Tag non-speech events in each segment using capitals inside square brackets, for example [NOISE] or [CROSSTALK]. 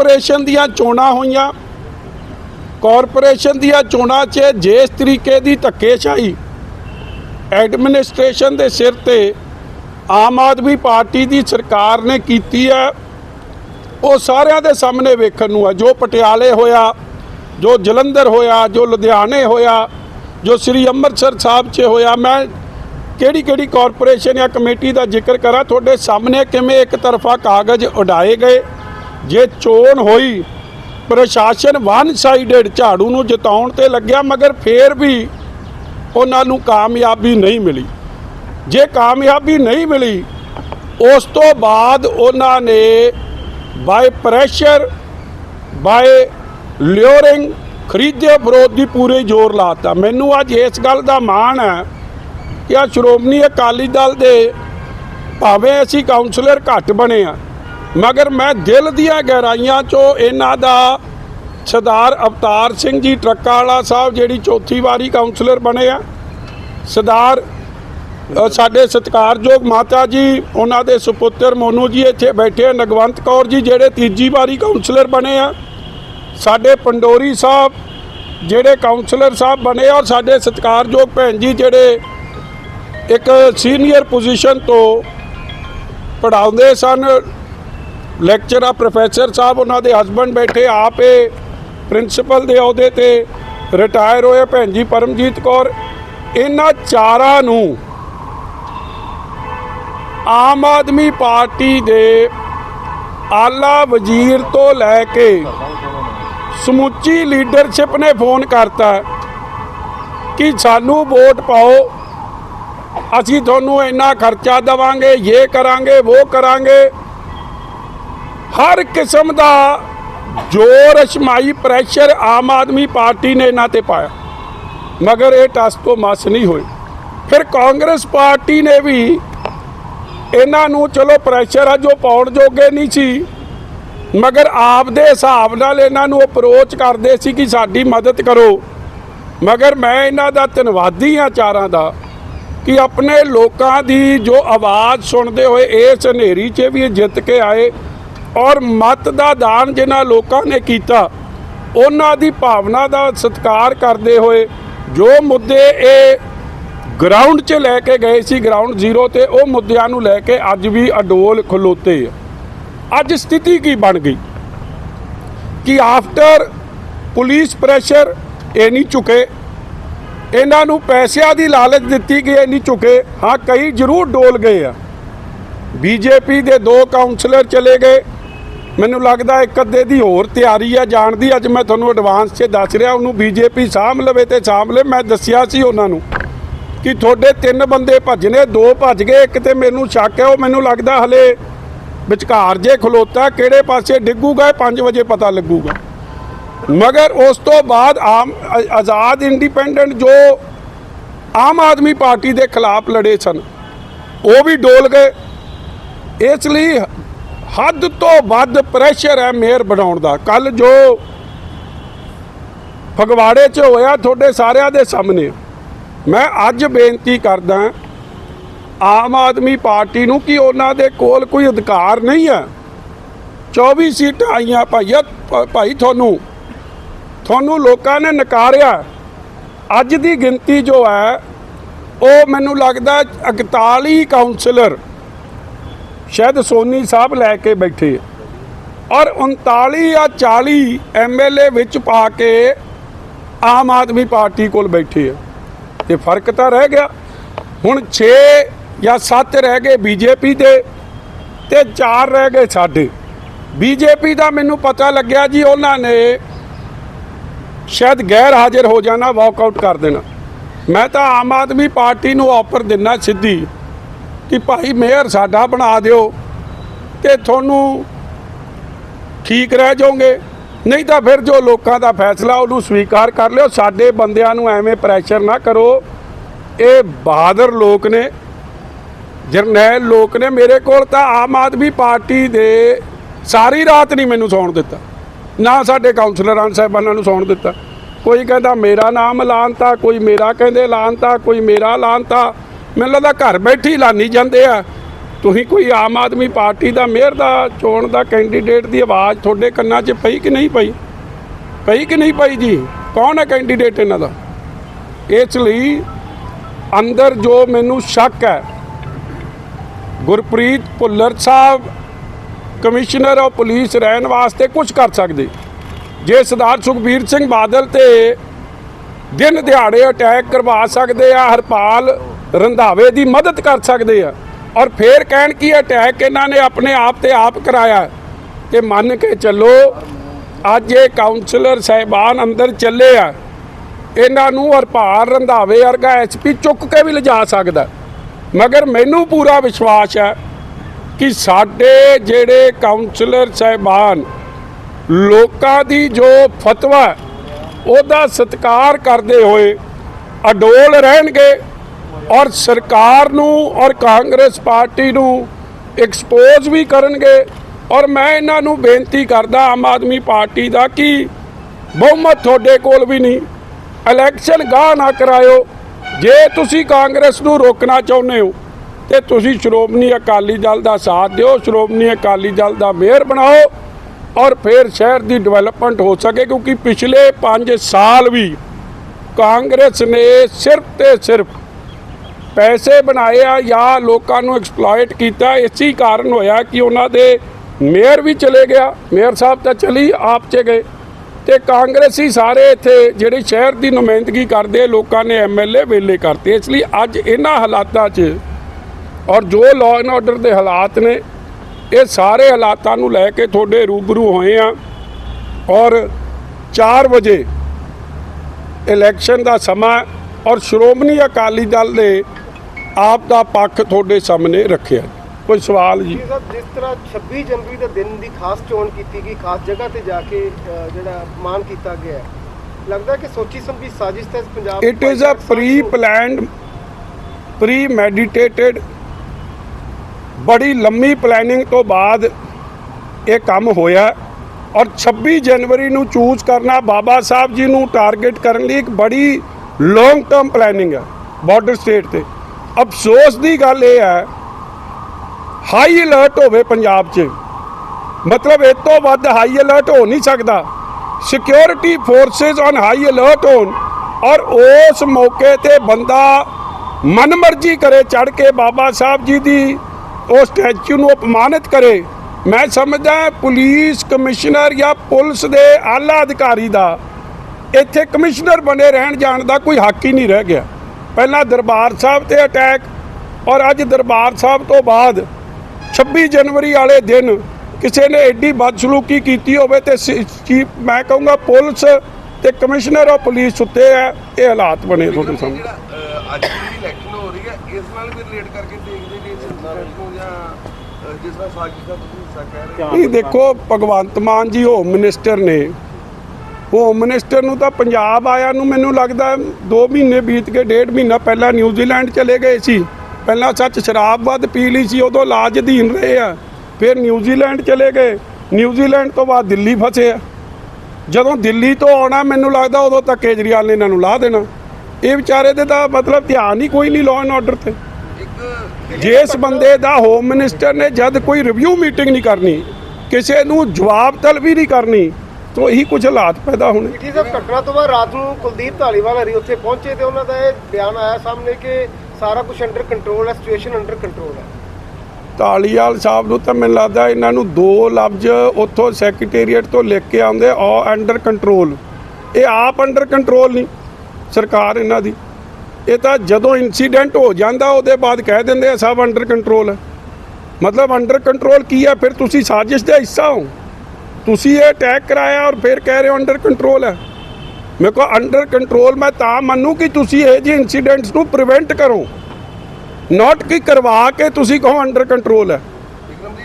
Corporation ਦੀਆਂ ਚੋਣਾਂ ਹੋਈਆਂ। ਕਾਰਪੋਰੇਸ਼ਨ ਦੀਆਂ ਚੋਣਾਂ 'ਚ ਜਿਸ ਤਰੀਕੇ ਦੀ ਧੱਕੇਸ਼ਾਹੀ ਐਡਮਿਨਿਸਟ੍ਰੇਸ਼ਨ ਦੇ ਸਿਰ ਤੇ ਆਮ ਆਦਮੀ ਪਾਰਟੀ ਦੀ ਸਰਕਾਰ ਨੇ ਕੀਤੀ ਹੈ, ਉਹ ਸਾਰਿਆਂ ਦੇ ਸਾਹਮਣੇ ਵੇਖਣ ਨੂੰ ਆ ਜੋ ਪਟਿਆਲੇ ਹੋਇਆ, ਜੋ ਜਲੰਧਰ ਹੋਇਆ, ਜੋ ਲੁਧਿਆਣੇ ਹੋਇਆ, ਜੋ ਸ੍ਰੀ ਅੰਮ੍ਰਿਤਸਰ ਸਾਹਿਬ 'ਚ ਹੋਇਆ, ਮੈਂ ਕਿਹੜੀ ਕਿਹੜੀ ਕਾਰਪੋਰੇਸ਼ਨ ਜਾਂ ਕਮੇਟੀ ਦਾ ਜ਼ਿਕਰ ਕਰਾਂ, ਤੁਹਾਡੇ ਸਾਹਮਣੇ ਕਿਵੇਂ ਇੱਕ ਤਰਫਾ ਕਾਗਜ਼ ਉਡਾਏ ਗਏ ਜੇ ਚੋਣ ਹੋਈ, ਪ੍ਰਸ਼ਾਸਨ ਵਨ ਸਾਈਡਡ ਝਾੜੂ ਨੂੰ ਜਿਤਾਉਣ ਤੇ ਲੱਗਿਆ, ਮਗਰ ਫੇਰ ਵੀ ਉਹਨਾਂ ਨੂੰ ਕਾਮਯਾਬੀ ਨਹੀਂ ਮਿਲੀ। ਜੇ ਕਾਮਯਾਬੀ ਨਹੀਂ ਮਿਲੀ, ਉਸ ਤੋਂ ਬਾਅਦ ਉਹਨਾਂ ਨੇ ਬਾਏ ਪ੍ਰੈਸ਼ਰ ਬਾਏ ਲਿਓਰਿੰਗ ਖਰੀਦੇ ਵਿਰੋਧ ਦੀ ਪੂਰੇ ਜ਼ੋਰ ਲਾਤਾ ਮੈਨੂੰ ਅੱਜ ਇਸ ਗੱਲ ਦਾ ਮਾਣ ਹੈ ਕਿ ਆ ਸ਼੍ਰੋਮਣੀ ਅਕਾਲੀ ਦਲ ਦੇ ਭਾਵੇਂ ਅਸੀਂ ਕਾਉਂਸਲਰ ਘੱਟ ਬਣੇ ਆ ਮਗਰ ਮੈਂ ਦਿਲ ਦੀਆਂ ਗਹਿਰਾਈਆਂ ਚੋਂ ਇਹਨਾਂ ਦਾ ਸਰਦਾਰ ਅਵਤਾਰ ਸਿੰਘ ਜੀ ਟਰੱਕਾ ਵਾਲਾ ਸਾਹਿਬ, ਜਿਹੜੀ ਚੌਥੀ ਵਾਰੀ ਕਾਉਂਸਲਰ ਬਣੇ ਆ। ਸਰਦਾਰ ਸਾਡੇ ਸਤਿਕਾਰਯੋਗ ਮਾਤਾ ਜੀ, ਉਹਨਾਂ ਦੇ ਸੁਪੁੱਤਰ ਮੋਨੂ ਜੀ ਇੱਥੇ ਬੈਠੇ ਆ। ਨਗਵੰਤ ਕੌਰ ਜੀ ਜਿਹੜੇ ਤੀਜੀ ਵਾਰੀ ਕਾਉਂਸਲਰ ਬਣੇ ਆ। ਸਾਡੇ ਪੰਡੋਰੀ ਸਾਹਿਬ ਜਿਹੜੇ ਕਾਉਂਸਲਰ ਸਾਹਿਬ ਬਣੇ ਔਰ ਸਾਡੇ ਸਤਿਕਾਰਯੋਗ ਭੈਣ ਜੀ ਜਿਹੜੇ ਇੱਕ ਸੀਨੀਅਰ ਪੋਜੀਸ਼ਨ ਤੋਂ ਪੜਾਉਂਦੇ ਸਨ। ਲੈਕਚਰਰ ਪ੍ਰੋਫੈਸਰ ਸਾਹਿਬ, ਉਹਨਾਂ ਦੇ ਹਸਬੰਡ ਬੈਠੇ, ਆਪੇ ਪ੍ਰਿੰਸੀਪਲ ਦੇ ਅਹੁਦੇ ਤੇ ਰਿਟਾਇਰ ਹੋਏ ਭੈਣ ਜੀ ਪਰਮਜੀਤ ਕੌਰ। ਇਹਨਾਂ ਚਾਰਾਂ ਨੂੰ ਆਮ ਆਦਮੀ ਪਾਰਟੀ ਦੇ ਆਲਾ ਵਜ਼ੀਰ ਤੋਂ ਲੈ ਕੇ ਸਮੁੱਚੀ ਲੀਡਰਸ਼ਿਪ ਨੇ ਫੋਨ ਕਰਤਾ ਕਿ ਸਾਨੂੰ ਵੋਟ ਪਾਓ। ਅਸੀਂ ਤੁਹਾਨੂੰ ਇੰਨਾ ਖਰਚਾ ਦੇਵਾਂਗੇ ਇਹ ਕਰਾਂਗੇ ਉਹ ਕਰਾਂਗੇ। ਹਰ ਕਿਸਮ ਦਾ ਜ਼ੋਰ ਅਸ਼ਮਾਈ ਪ੍ਰੈਸ਼ਰ ਆਮ ਆਦਮੀ ਪਾਰਟੀ ਨੇ ਇਹਨਾਂ ਤੇ ਪਾਇਆ। ਮਗਰ ਇਹ ਟਸ ਤੋਂ ਮਸ ਨਹੀਂ ਹੋਏ ਫਿਰ ਕਾਂਗਰਸ ਪਾਰਟੀ ਨੇ ਵੀ ਇਹਨਾਂ ਨੂੰ ਚਲੋ ਪ੍ਰੈਸ਼ਰ ਆ, ਜੋ ਪਾਉਣ ਜੋਗੇ ਨਹੀਂ ਸੀ, ਮਗਰ ਆਪ ਦੇ ਹਿਸਾਬ ਨਾਲ ਇਹਨਾਂ ਨੂੰ ਅਪਰੋਚ ਕਰਦੇ ਸੀ ਕਿ ਸਾਡੀ ਮਦਦ ਕਰੋ। ਮਗਰ ਮੈਂ ਇਹਨਾਂ ਦਾ ਧੰਨਵਾਦੀ ਆ ਚਾਰਾਂ ਦਾ ਕਿ ਆਪਣੇ ਲੋਕਾਂ ਦੀ ਜੋ ਆਵਾਜ਼ ਸੁਣਦੇ ਹੋਏ ਇਸ ਹਨੇਰੀ 'ਚ ਵੀ ਇਹ ਜਿੱਤ ਕੇ ਆਏ। ਔਰ ਮਤ ਦਾ ਦਾਨ ਜਿਨ੍ਹਾਂ ਲੋਕਾਂ ਨੇ ਕੀਤਾ, ਉਹਨਾਂ ਦੀ ਭਾਵਨਾ ਦਾ ਸਤਿਕਾਰ ਕਰਦੇ ਹੋਏ ਜੋ ਮੁੱਦੇ ਇਹ ਗਰਾਊਂਡ 'ਚ ਲੈ ਕੇ ਗਏ ਸੀ ਗਰਾਊਂਡ ਜ਼ੀਰੋ ਤੇ ਉਹ ਮੁੱਦਿਆਂ ਨੂੰ ਲੈ ਕੇ ਅੱਜ ਵੀ ਅਡੋਲ ਖਲੋਤੇ ਆ। ਅੱਜ ਸਥਿਤੀ ਕੀ ਬਣ ਗਈ? ਕਿ ਆਫਟਰ ਪੁਲਿਸ ਪ੍ਰੈਸ਼ਰ ਇਹ ਨਹੀਂ ਝੁਕੇ, ਇਹਨਾਂ ਨੂੰ ਪੈਸਿਆਂ ਦੀ ਲਾਲਚ ਦਿੱਤੀ ਗਈ ਇਹ ਨਹੀਂ ਝੁਕੇ, ਹਾਂ ਕਈ ਜ਼ਰੂਰ ਡੋਲ ਗਏ ਆ। ਬੀਜੇਪੀ ਦੇ ਦੋ ਕਾਉਂਸਲਰ ਚਲੇ ਗਏ ਮੈਨੂੰ ਲੱਗਦਾ ਇੱਕ ਅੱਧੇ ਦੀ ਹੋਰ ਤਿਆਰੀ ਆ, ਜਾਣ ਦੀ। ਅੱਜ ਮੈਂ ਤੁਹਾਨੂੰ ਐਡਵਾਂਸ 'ਚ ਦੱਸ ਰਿਹਾ, ਉਹਨੂੰ ਬੀਜੇਪੀ ਸਾਂਭ ਲਵੇ ਤੇ ਸਾਂਭ ਲਵੇ ਮੈਂ ਦੱਸਿਆ ਸੀ ਉਹਨਾਂ ਨੂੰ ਕਿ ਤੁਹਾਡੇ ਤਿੰਨ ਬੰਦੇ ਭੱਜਨੇ ਦੋ ਭੱਜ ਗਏ, ਇੱਕ ਤੇ ਮੈਨੂੰ ਸ਼ੱਕ ਹੈ, ਉਹ ਮੈਨੂੰ ਲੱਗਦਾ ਹਲੇ ਵਿਚਕਾਰ ਜੇ ਖਲੋਤਾ, ਕਿਹੜੇ ਪਾਸੇ ਡਿੱਗੂਗਾ 5 ਵਜੇ ਪਤਾ ਲੱਗੂਗਾ। ਮਗਰ ਉਸ ਤੋਂ ਬਾਅਦ ਆਮ ਆਜ਼ਾਦ ਇੰਡੀਪੈਂਡੈਂਟ ਜੋ ਆਮ ਆਦਮੀ ਪਾਰਟੀ ਦੇ ਖਿਲਾਫ ਲੜੇ ਸਨ, ਉਹ ਵੀ ਡੋਲ ਗਏ। ਇਸ ਲਈ ਹੱਦ ਤੋਂ ਵੱਧ ਪ੍ਰੈਸ਼ਰ ਹੈ ਮੇਅਰ ਬਣਾਉਣ ਦਾ। ਕੱਲ ਜੋ ਫਗਵਾੜੇ 'ਚ ਹੋਇਆ ਤੁਹਾਡੇ ਸਾਰਿਆਂ ਦੇ ਸਾਹਮਣੇ। ਮੈਂ ਅੱਜ ਬੇਨਤੀ ਕਰਦਾ ਆਮ ਆਦਮੀ ਪਾਰਟੀ ਨੂੰ ਕਿ ਉਹਨਾਂ ਦੇ ਕੋਲ ਕੋਈ ਅਧਿਕਾਰ ਨਹੀਂ ਹੈ। 24 ਸੀਟਾਂ ਆਈਆਂ ਭਾਈ ਭਾਈ ਤੁਹਾਨੂੰ। ਤੁਹਾਨੂੰ ਲੋਕਾਂ ਨੇ ਨਕਾਰਿਆ। ਅੱਜ ਦੀ ਗਿਣਤੀ ਜੋ ਹੈ, ਉਹ ਮੈਨੂੰ ਲੱਗਦਾ 41 ਕਾਉਂਸਲਰ ਸ਼ਾਇਦ ਸੋਨੀ ਸਾਹਿਬ ਲੈ ਕੇ ਬੈਠੇ। ਆ। ਔਰ 39 ਜਾਂ 40 ਐਮਐਲਏ ਵਿੱਚ ਪਾ ਕੇ ਆਮ ਆਦਮੀ ਪਾਰਟੀ ਕੋਲ ਬੈਠੇ ਆ। ਤੇ ਫ਼ਰਕ ਤਾਂ ਰਹਿ ਗਿਆ। ਹੁਣ 6 ਜਾਂ 7 ਰਹਿ ਗਏ ਬੀਜੇਪੀ ਦੇ ਤੇ 4 ਰਹਿ ਗਏ ਸਾਡੇ। ਬੀਜੇਪੀ ਦਾ ਮੈਨੂੰ ਪਤਾ ਲੱਗਿਆ ਜੀ, ਉਹਨਾਂ ਨੇ ਸ਼ਾਇਦ ਗੈਰ ਹਾਜ਼ਰ ਹੋ ਜਾਣਾ ਵਾਕਆਊਟ ਕਰ ਦੇਣਾ। ਮੈਂ ਤਾਂ ਆਮ ਆਦਮੀ ਪਾਰਟੀ ਨੂੰ ਆਫਰ ਦਿੰਨਾ ਸਿੱਧੀ। ਕਿ ਭਾਈ ਮੇਅਰ ਸਾਡਾ ਬਣਾ ਦਿਓ ਤੇ ਤੁਹਾਨੂੰ ਠੀਕ ਰਹਿ ਜਾਓਗੇ। ਨਹੀਂ ਤਾਂ ਫਿਰ ਜੋ ਲੋਕਾਂ ਦਾ ਫੈਸਲਾ ਉਹਨੂੰ ਸਵੀਕਾਰ ਕਰ ਲਿਓ। ਸਾਡੇ ਬੰਦਿਆਂ ਨੂੰ ਐਵੇਂ ਪ੍ਰੈਸ਼ਰ ਨਾ ਕਰੋ। ਇਹ ਬਹਾਦਰ ਲੋਕ ਨੇ, ਜਰਨੈਲ ਲੋਕ ਨੇ। ਮੇਰੇ ਕੋਲ ਤਾਂ ਆਮ ਆਦਮੀ ਪਾਰਟੀ ਦੇ ਸਾਰੀ ਰਾਤ ਨਹੀਂ ਮੈਨੂੰ ਸੌਣ ਦਿੱਤਾ। ਨਾ ਸਾਡੇ ਕਾਉਂਸਲਰਾਂ ਸਾਹਿਬਾਨਾਂ ਨੂੰ ਸੌਣ ਦਿੱਤਾ। ਕੋਈ ਕਹਿੰਦਾ, ਮੇਰਾ ਨਾਮ ਐਲਾਨਤਾ ਕੋਈ ਮੇਰਾ ਕਹਿੰਦੇ ਐਲਾਨਤਾ ਕੋਈ ਮੇਰਾ ਐਲਾਨਤਾ ਮੈਨੂੰ ਲੱਗਦਾ ਘਰ ਬੈਠੀ ਐਲਾਨੀ ਜਾਂਦੇ ਆ। ਤੁਸੀਂ ਕੋਈ ਆਮ ਆਦਮੀ ਪਾਰਟੀ ਦਾ ਮੇਅਰ ਦਾ, ਚੋਣ ਦਾ ਕੈਂਡੀਡੇਟ ਦੀ ਆਵਾਜ਼ ਤੁਹਾਡੇ ਕੰਨਾਂ 'ਚ ਪਈ ਕਿ ਨਹੀਂ ਪਈ? ਪਈ ਕਿ ਨਹੀਂ ਪਈ ਜੀ? ਕੌਣ ਹੈ ਕੈਂਡੀਡੇਟ ਇਹਨਾਂ ਦਾ? ਇਸ ਲਈ ਅੰਦਰ ਜੋ ਮੈਨੂੰ ਸ਼ੱਕ ਹੈ, Gurpreet Bhullar sahib, commissioner of police ਰਹਿਣ ਵਾਸਤੇ ਕੁਝ ਕਰ ਸਕਦੇ। ਜੇ ਸਰਦਾਰ ਸੁਖਬੀਰ ਸਿੰਘ ਬਾਦਲ ਤੇ ਦਿਨ ਦਿਹਾੜੇ ਅਟੈਕ ਕਰਵਾ ਸਕਦੇ ਆ ਹਰਪਾਲ ਰੰਧਾਵੇ ਦੀ ਮਦਦ ਕਰ ਸਕਦੇ ਆ। ਔਰ ਫੇਰ ਕਹਿਣ ਕੀ ਅਟੈਕ ਇਹਨਾਂ ਨੇ ਆਪਣੇ ਆਪ ਤੇ ਆਪ ਕਰਾਇਆ ਤੇ ਮੰਨ ਕੇ ਚੱਲੋ, ਅੱਜ ਇਹ ਕਾਉਂਸਲਰ ਸਹਿਬਾਨ ਅੰਦਰ ਚੱਲੇ ਆ। ਇਹਨਾਂ ਨੂੰ ਹਰਪਾਲ ਰੰਧਾਵੇ ਵਰਗਾ ਐਸਪੀ ਚੁੱਕ ਕੇ ਵੀ ਲਿਜਾ ਸਕਦਾ ਮਗਰ ਮੈਨੂੰ ਪੂਰਾ ਵਿਸ਼ਵਾਸ ਹੈ ਕਿ ਸਾਡੇ ਜਿਹੜੇ ਕਾਉਂਸਲਰ ਸਹਿਬਾਨ, ਲੋਕਾਂ ਦੀ ਜੋ ਫਤਵਾ ਉਹਦਾ ਸਤਿਕਾਰ ਕਰਦੇ ਹੋਏ ਅਡੋਲ ਰਹਿਣਗੇ। ਔਰ ਸਰਕਾਰ ਨੂੰ ਔਰ ਕਾਂਗਰਸ ਪਾਰਟੀ ਨੂੰ ਐਕਸਪੋਜ਼ ਵੀ ਕਰਨਗੇ। ਔਰ ਮੈਂ ਇਹਨਾਂ ਨੂੰ ਬੇਨਤੀ ਕਰਦਾ ਆਮ ਆਦਮੀ ਪਾਰਟੀ ਦਾ ਕਿ ਬਹੁਮਤ ਤੁਹਾਡੇ ਕੋਲ ਵੀ ਨਹੀਂ। ਇਲੈਕਸ਼ਨ ਗਾਹ ਨਾ ਕਰਾਇਓ। ਜੇ ਤੁਸੀਂ ਕਾਂਗਰਸ ਨੂੰ ਰੋਕਣਾ ਚਾਹੁੰਦੇ ਹੋ, ਤੇ ਤੁਸੀਂ ਸ਼੍ਰੋਮਣੀ ਅਕਾਲੀ ਦਲ ਦਾ ਸਾਥ ਦਿਓ, ਸ਼੍ਰੋਮਣੀ ਅਕਾਲੀ ਦਲ ਦਾ ਮੇਅਰ ਬਣਾਓ ਔਰ ਫਿਰ ਸ਼ਹਿਰ ਦੀ ਡਿਵੈਲਪਮੈਂਟ ਹੋ ਸਕੇ, ਕਿਉਂਕਿ ਪਿਛਲੇ 5 ਸਾਲ ਵੀ ਕਾਂਗਰਸ ਨੇ ਸਿਰਫ ਤੇ ਸਿਰਫ ਪੈਸੇ ਬਣਾਏ ਆ ਜਾਂ ਲੋਕਾਂ ਨੂੰ ਐਕਸਪਲੋਇਟ ਕੀਤਾ, ਇਸੇ ਕਾਰਨ ਹੋਇਆ ਕਿ ਉਹਨਾਂ ਦੇ ਮੇਅਰ ਵੀ ਚਲੇ ਗਿਆ। ਮੇਅਰ ਸਾਹਿਬ ਤਾਂ ਚਲੀ, ਆਪ ਚ ਗਏ। ਤੇ ਕਾਂਗਰਸੀ ਸਾਰੇ ਇੱਥੇ ਜਿਹੜੇ ਸ਼ਹਿਰ ਦੀ ਨੁਮਾਇੰਦਗੀ ਕਰਦੇ, ਲੋਕਾਂ ਨੇ ਐਮਐਲਏ ਵੇਲੇ ਕਰਤੇ। ਇਸ ਲਈ ਅੱਜ ਇਹਨਾਂ ਹਾਲਾਤਾਂ 'ਚ ਔਰ ਜੋ ਲਾਅ ਐਂਡ ਆਰਡਰ ਦੇ ਹਾਲਾਤ ਨੇ, ਇਹ ਸਾਰੇ ਹਾਲਾਤਾਂ ਨੂੰ ਲੈ ਕੇ ਤੁਹਾਡੇ ਰੂਬਰੂ ਹੋਏ ਆ। ਔਰ 4 ਵਜੇ ਇਲੈਕਸ਼ਨ ਦਾ ਸਮਾਂ ਔਰ ਸ਼੍ਰੋਮਣੀ ਅਕਾਲੀ ਦਲ ਦੇ ਆਪ ਦਾ ਪੱਖ ਤੁਹਾਡੇ ਸਾਹਮਣੇ ਰੱਖਿਆ। ਕੋਈ ਸਵਾਲ ਜੀ? ਸਾਹਿਬ ਜਿਸ ਤਰ੍ਹਾਂ 26 ਜਨਵਰੀ ਦੇ ਦਿਨ ਦੀ ਖਾਸ ਚੋਣ ਕੀਤੀ ਗਈ ਖਾਸ ਜਗ੍ਹਾ ਤੇ ਜਾ ਕੇ ਜਿਹੜਾ ਮਾਨ ਕੀਤਾ ਗਿਆ ਹੈ। ਲੱਗਦਾ ਕਿ ਸੋਚੀ ਸਮਝੀ ਸਾਜ਼ਿਸ਼ ਤਹਿਤ Punjab it is a preplanned premeditated ਬੜੀ ਲੰਮੀ ਪਲੈਨਿੰਗ ਤੋਂ ਬਾਅਦ ਇਹ ਕੰਮ ਹੋਇਆ। ਔਰ 26 ਜਨਵਰੀ ਨੂੰ ਚੂਜ਼ ਕਰਨਾ ਬਾਬਾ ਸਾਹਿਬ ਜੀ ਨੂੰ ਟਾਰਗੇਟ ਕਰਨ ਲਈ ਇੱਕ ਬੜੀ ਲੌਂਗ ਟਰਮ ਪਲੈਨਿੰਗ ਹੈ ਬਾਰਡਰ ਸਟੇਟ ਤੇ। ਅਫਸੋਸ ਦੀ ਗੱਲ ਇਹ ਹੈ ਹਾਈ ਅਲਰਟ ਹੋਵੇ ਪੰਜਾਬ 'ਚ। ਮਤਲਬ ਇਹ ਤੋਂ ਵੱਧ ਹਾਈ ਅਲਰਟ ਹੋ ਨਹੀਂ ਸਕਦਾ। Security forces on high alert ਹੋਣ ਔਰ ਉਸ ਮੌਕੇ ਤੇ ਬੰਦਾ ਮਨਮਰਜ਼ੀ ਕਰੇ ਚੜ ਕੇ ਬਾਬਾ ਸਾਹਿਬ ਜੀ ਦੀ ਉਹ ਸਟੈਚੂ ਨੂੰ ਅਪਮਾਨਿਤ ਕਰੇ। ਮੈਂ ਸਮਝਦਾ ਪੁਲਿਸ ਕਮਿਸ਼ਨਰ ਜਾਂ ਪੁਲਿਸ ਦੇ ਆਲਾ ਅਧਿਕਾਰੀ ਦਾ ਇੱਥੇ ਕਮਿਸ਼ਨਰ ਬਣੇ ਰਹਿਣ ਜਾਣ ਦਾ ਕੋਈ ਹੱਕ ਹੀ ਨਹੀਂ ਰਹਿ ਗਿਆ। ਪਹਿਲਾਂ ਦਰਬਾਰ ਸਾਹਿਬ ਤੇ ਅਟੈਕ ਔਰ ਅੱਜ ਦਰਬਾਰ ਸਾਹਿਬ ਤੋਂ ਬਾਅਦ 26 ਜਨਵਰੀ ਵਾਲੇ ਦਿਨ ਕਿਸੇ ਨੇ ਐਡੀ ਬਦਸਲੂਕੀ ਕੀਤੀ ਹੋਵੇ ਤੇ ਚੀਫ ਮੈਂ ਕਹੂੰਗਾ ਪੁਲਿਸ ਤੇ ਕਮਿਸ਼ਨਰ ਆਫ ਪੁਲਿਸ ਸੁੱਤੇ ਆ ਇਹ ਹਾਲਾਤ ਬਣੇ ਤੁਹਾਡੇ ਸਾਹਮਣੇ। ਅੱਜ ਦੀ ਇਲੈਕਸ਼ਨ ਹੋ ਰਹੀ ਹੈ ਇਸ ਨਾਲ ਵੀ ਰਿਲੇਟ ਕਰਕੇ ਦੇਖਦੇ ਨੇ ਇਸ ਨੂੰ ਜਾਂ ਜਿਸ ਤਰ੍ਹਾਂ ਸਾਜ਼ਿਸ਼ ਦਾ ਤੁਸੀਂ ਕਹਿ ਰਹੇ ਹੋ। ਇਹ ਦੇਖੋ ਭਗਵੰਤ ਮਾਨ ਜੀ ਹੋਮ ਮਿਨਿਸਟਰ ਨੇ ਹੋਮ ਮਿਨਿਸਟਰ ਨੂੰ ਤਾਂ ਪੰਜਾਬ ਆਇਆ ਨੂੰ ਮੈਨੂੰ ਲੱਗਦਾ 2 ਮਹੀਨੇ ਬੀਤ ਕੇ ਡੇਢ ਮਹੀਨਾ ਪਹਿਲਾਂ ਨਿਊਜ਼ੀਲੈਂਡ ਚਲੇ ਗਏ ਸੀ। ਪਹਿਲਾਂ ਸੱਚ ਸ਼ਰਾਬ ਵੱਧ ਪੀ ਲਈ ਸੀ, ਉਦੋਂ ਲਾਜ ਅਧੀਨ ਰਹੇ ਆ। ਫਿਰ ਨਿਊਜ਼ੀਲੈਂਡ ਚਲੇ ਗਏ। ਨਿਊਜ਼ੀਲੈਂਡ ਤੋਂ ਬਾਅਦ ਦਿੱਲੀ ਫਸੇ ਆ। ਜਦੋਂ ਦਿੱਲੀ ਤੋਂ ਆਉਣਾ, ਮੈਨੂੰ ਲੱਗਦਾ ਉਦੋਂ ਤੱਕ ਕੇਜਰੀਵਾਲ ਨੇ ਇਹਨਾਂ ਨੂੰ ਲਾ ਦੇਣਾ। ਇਹ ਵਿਚਾਰੇ ਦੇ ਤਾਂ ਮਤਲਬ ਧਿਆਨ ਹੀ ਕੋਈ ਨਹੀਂ ਲਾਅ ਐਂਡ ਆਰਡਰ ਤੇ। ਜਿਸ ਬੰਦੇ ਦਾ ਹੋਮ ਮਿਨਿਸਟਰ ਨੇ ਜਦ ਕੋਈ ਰਿਵਿਊ ਮੀਟਿੰਗ ਨਹੀਂ ਕਰਨੀ, ਕਿਸੇ ਨੂੰ ਜਵਾਬ ਤਲਬੀ ਨਹੀਂ ਕਰਨੀ ਤਾਂ ਇਹੀ ਕੁਝ ਹਾਲਾਤ ਪੈਦਾ ਹੋਣੇ। ਜੀ ਸਾਹਿਬ ਘਟਨਾ ਤੋਂ ਬਾਅਦ ਰਾਤ ਨੂੰ ਕੁਲਦੀਪ ਧਾਲੀਵਾਲ ਹਰੀ ਉੱਥੇ ਪਹੁੰਚੇ ਤੇ ਉਹਨਾਂ ਦਾ ਇਹ ਬਿਆਨ ਆਇਆ ਸਾਹਮਣੇ ਕਿ ਸਾਰਾ ਕੁਝ ਅੰਡਰ ਕੰਟਰੋਲ ਹੈ ਸਿਚੁਏਸ਼ਨ ਅੰਡਰ ਕੰਟਰੋਲ ਹੈ। ਤਾਲੀਵਾਲ ਸਾਹਿਬ ਨੂੰ ਤਾਂ ਮੈਨੂੰ ਲੱਗਦਾ ਇਹਨਾਂ ਨੂੰ ਦੋ ਲਫ਼ਜ਼ ਉੱਥੋਂ ਸੈਕਟਰੀਏਟ ਤੋਂ ਲਿਖ ਕੇ ਆਉਂਦੇ ਆ ਅੰਡਰ ਕੰਟਰੋਲ ਇਹ ਆਪ ਅੰਡਰ ਕੰਟਰੋਲ ਨਹੀਂ ਸਰਕਾਰ ਇਹਨਾਂ ਦੀ। ਇਹ ਤਾਂ ਜਦੋਂ ਇਨਸੀਡੈਂਟ ਹੋ ਜਾਂਦਾ ਉਹਦੇ ਬਾਅਦ ਕਹਿ ਦਿੰਦੇ ਆ ਸਭ ਅੰਡਰ ਕੰਟਰੋਲ ਹੈ। ਮਤਲਬ ਅੰਡਰ ਕੰਟਰੋਲ ਕੀ ਹੈ? ਫਿਰ ਤੁਸੀਂ ਸਾਜ਼ਿਸ਼ ਦਾ ਹਿੱਸਾ ਹੋ। ਤੁਸੀਂ ਇਹ ਅਟੈਕ ਕਰਾਇਆ ਔਰ ਫਿਰ ਕਹਿ ਰਹੇ ਹੋ ਅੰਡਰ ਕੰਟਰੋਲ ਹੈ। ਮੇਰੇ ਕੋ ਅੰਡਰ ਕੰਟਰੋਲ ਮੈਂ ਤਾਂ ਮੰਨੂ ਕਿ ਤੁਸੀਂ ਇਹ ਜਿਹੇ ਇਨਸੀਡੈਂਟਸ ਨੂੰ ਪ੍ਰੀਵੈਂਟ ਕਰੋ। ਨਾਟ ਕਿ ਕਰਵਾ ਕੇ ਤੁਸੀਂ ਕਹੋ ਅੰਡਰ ਕੰਟਰੋਲ ਹੈ।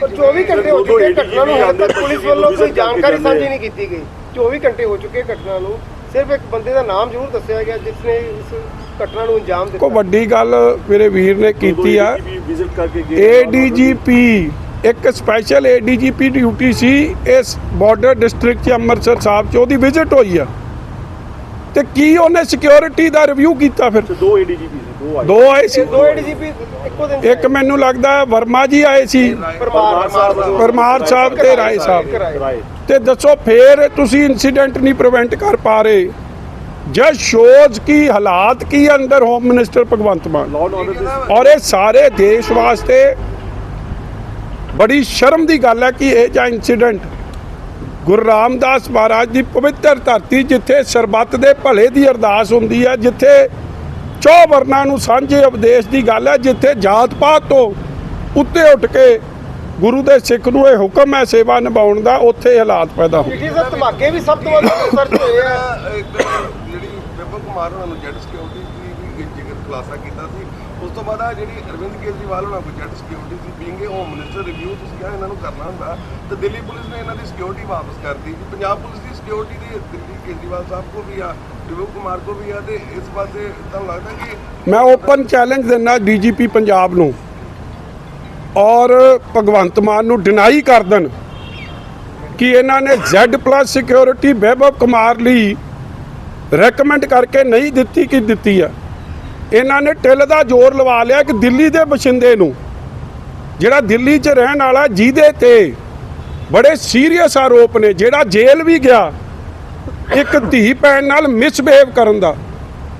ਪਰ 24 ਘੰਟੇ ਹੋ ਚੁੱਕੇ ਘਟਨਾ ਨੂੰ ਹਾਲੇ ਤੱਕ ਪੁਲਿਸ ਵੱਲੋਂ ਕੋਈ ਜਾਣਕਾਰੀ ਸਾਂਝੀ ਨਹੀਂ ਕੀਤੀ ਗਈ। 24 ਘੰਟੇ ਹੋ ਚੁੱਕੇ ਘਟਨਾ ਨੂੰ। ਸਿਰਫ ਇੱਕ ਬੰਦੇ ਦਾ ਨਾਮ ਜ਼ਰੂਰ ਦੱਸਿਆ ਗਿਆ ਜਿਸ ਨੇ ਇਸ ਘਟਨਾ ਨੂੰ ਅੰਜਾਮ ਕੋ ਦਿੱਤਾ ਵੱਡੀ ਗੱਲ ਮੇਰੇ ਵੀਰ ਨੇ ਕੀਤੀ ਆ। ਵਿਜ਼ਿਟ ਕਰਕੇ ਗਏ ਏਡੀਜੀਪੀ ਇੱਕ ਸਪੈਸ਼ਲ ਏਡੀਜੀਪੀ ਡਿਊਟੀ ਸੀ ਇਸ ਬਾਰਡਰ ਡਿਸਟ੍ਰਿਕਟ ਚ ਅੰਮ੍ਰਿਤਸਰ ਸਾਹਿਬ ਚ ਉਹਦੀ ਵਿਜ਼ਿਟ ਹੋਈ ਆ। ਤੇ ਕੀ ਉਹਨੇ ਸਿਕਿਉਰਿਟੀ ਦਾ ਰਿਵਿਊ ਕੀਤਾ ਫਿਰ? ਦੋ ਏਡੀਜੀਪੀ ਸੀ ਦੋ ਆਏ। ਦੋ ਆਏ ਸੀ। ਦੋ ਏਡੀਜੀਪੀ ਇੱਕੋ ਦਿਨ ਇੱਕ ਮੈਨੂੰ ਲੱਗਦਾ ਹੈ ਵਰਮਾ ਜੀ ਆਏ ਸੀ। ਪਰਮਾਰ ਸਾਹਿਬ ਪਰਮਾਰ ਸਾਹਿਬ ਤੇ ਰਾਏ ਸਾਹਿਬ। ਤੇ ਦੱਸੋ ਫੇਰ ਤੁਸੀਂ ਇਨਸੀਡੈਂਟ ਨਹੀਂ ਪ੍ਰੀਵੈਂਟ ਕਰ ਪਾ ਰਹੇ। ਜਸ ਸ਼ੋਜ਼ ਕੀ ਹਾਲਾਤ ਕੀ ਅੰਦਰ ਹੋਮ ਮਿਨਿਸਟਰ ਭਗਵੰਤ ਮਾਨ? ਔਰ ਇਹ ਸਾਰੇ ਦੇਸ਼ ਵਾਸਤੇ ਬੜੀ ਸ਼ਰਮ ਦੀ ਗੱਲ ਹੈ ਕਿ ਇਹ ਜਾਂ ਇਨਸੀਡੈਂਟ ਗੁਰੂ ਰਾਮਦਾਸ ਮਹਾਰਾਜ ਦੀ ਪਵਿੱਤਰ ਧਰਤੀ ਜਿੱਥੇ ਸਰਬੱਤ ਦੇ ਭਲੇ ਦੀ ਅਰਦਾਸ ਹੁੰਦੀ ਹੈ ਜਿੱਥੇ ਚੌ ਵਰਨਾਂ ਨੂੰ ਸਾਂਝੇ ਉਪਦੇਸ਼ ਦੀ ਗੱਲ ਹੈ ਜਿੱਥੇ ਜਾਤ ਪਾਤ ਤੋਂ ਉੱਤੇ ਉੱਠ ਕੇ ਗੁਰੂ ਦੇ ਸਿੱਖ ਨੂੰ ਇਹ ਹੁਕਮ ਹੈ ਸੇਵਾ ਨਿਭਾਉਣ ਦਾ ਉੱਥੇ ਹਾਲਾਤ ਪੈਦਾ ਹੋ ਪਿਛਲੇ ਸਰ ਧਮਾਕੇ ਵੀ ਸਭ ਤੋਂ ਵੱਧ [COUGHS] ਅੰਮ੍ਰਿਤਸਰ 'ਚ ਹੋਏ ਆ। ਇੱਕ ਜਿਹੜੀ ਵਿਪਨ ਕੁਮਾਰ ਉਹਨਾਂ ਨੂੰ ਜੈਟ ਸਿਕਿਉਰਿਟੀ ਦੀ ਵੀ ਜ਼ਿਕਰ ਖੁਲਾਸਾ ਕੀਤਾ ਸੀ ਉਸ ਤੋਂ ਬਾਅਦ ਆ ਜਿਹੜੀ ਅਰਵਿੰਦ ਕੇਜਰੀਵਾਲ ਉਹਨਾਂ ਕੋਲ security C being a home minister review ਤੁਸੀਂ ਕਿਹਾ ਇਹਨਾਂ ਨੂੰ ਕਰਨਾ ਹੁੰਦਾ। ਤੇ ਦਿੱਲੀ ਪੁਲਿਸ ਨੇ ਇਹਨਾਂ ਦੀ ਸਿਕਿਉਰਿਟੀ ਵਾਪਸ ਕਰਤੀ ਪੰਜਾਬ ਪੁਲਿਸ ਦੀ ਸਿਕਿਉਰਿਟੀ ਦੀ ਦਿੱਲੀ ਕੇਜਰੀਵਾਲ ਸਾਹਿਬ ਕੋ ਵੀ ਆ ਵਿਪਨ ਕੁਮਾਰ ਕੋ ਵੀ ਆ, ਤੇ ਇਸ ਪਾਸੇ ਤੁਹਾਨੂੰ ਲੱਗਦਾ ਕਿ ਮੈਂ ਓਪਨ ਚੈਲੰਜ ਦਿੰਦਾ ਡੀਜੀਪੀ ਪੰਜਾਬ ਨੂੰ। ਔਰ ਭਗਵੰਤ ਮਾਨ ਨੂੰ ਡਿਨਾਈ ਕਰ ਦੇਣ ਕਿ ਇਹਨਾਂ ਨੇ Z+ ਸਿਕਿਉਰਿਟੀ ਵੈਭਵ ਕੁਮਾਰ ਲਈ ਰეკਮੈਂਡ ਕਰਕੇ ਨਹੀਂ ਦਿੱਤੀ ਕਿ ਦਿੱਤੀ ਆ। ਇਹਨਾਂ ਨੇ ਟਿੱਲ ਦਾ ਜ਼ੋਰ ਲਵਾ ਲਿਆ ਕਿ ਦਿੱਲੀ ਦੇ ਬਸ਼ਿੰਦੇ ਨੂੰ, ਜਿਹੜਾ ਦਿੱਲੀ 'ਚ ਰਹਿਣ ਵਾਲਾ ਜਿਹਦੇ ਤੇ ਬੜੇ ਸੀਰੀਅਸ ਆਰੋਪ ਨੇ, ਜਿਹੜਾ ਜੇਲ੍ਹ ਵੀ ਗਿਆ, ਇੱਕ ਧੀ ਭੈਣ ਨਾਲ ਮਿਸਬਿਹੇਵ ਕਰਨ ਦਾ।